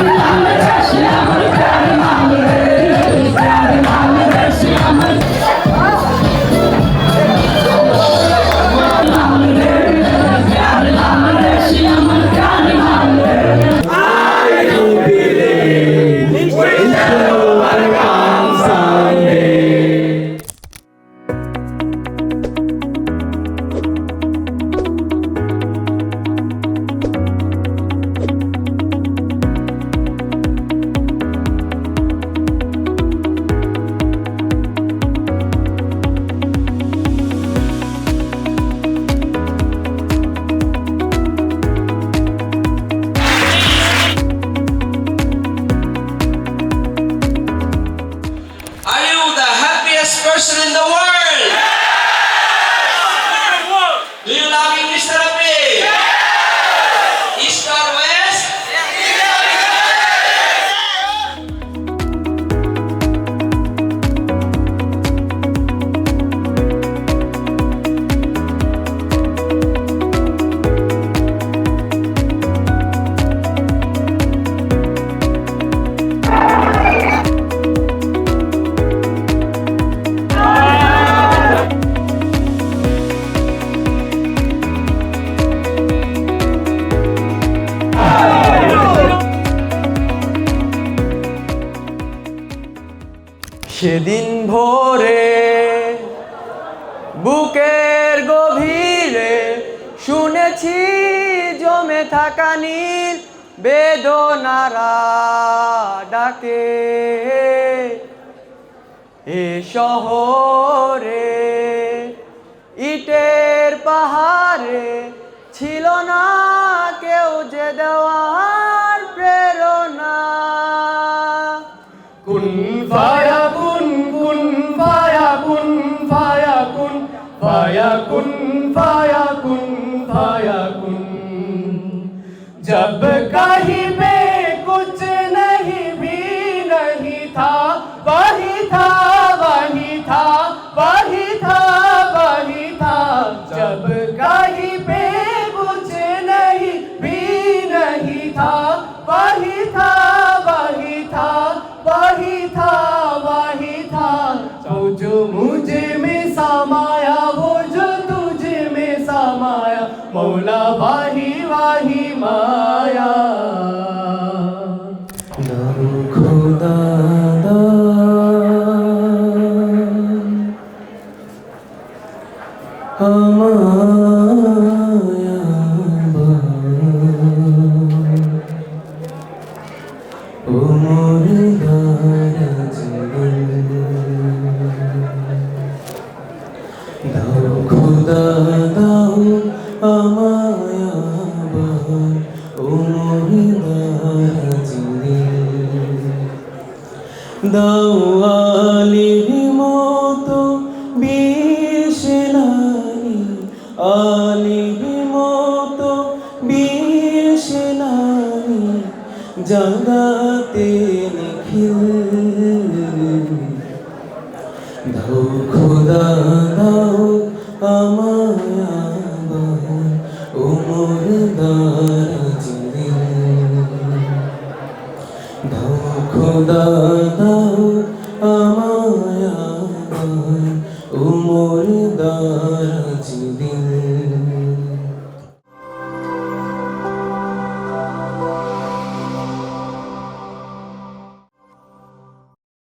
Are সেদিন ভোরে বুকের গভীরে শুনেছি জমে থাকা নীল বেদনারা ডাকে। এ শহরে ইটের পাহাড়ে ছিল না কেউ যে দেওয়ার প্রেরণা। কুন কুন ফায়া কুন ফায়া কুন जब कहीं पे कुछ नहीं भी नहीं था वही था वही था वही था वही था जब कहीं पे कुछ नहीं भी नहीं था वही था वही था वही था मौला वाही वाही माया আমায় আবার ও মহিদারাজিনী দাও আলির মতো বিশেলানি আলির মতো বিশেলানি জাগাতে নিখিল। দাও খোদা দাও খোদা দাও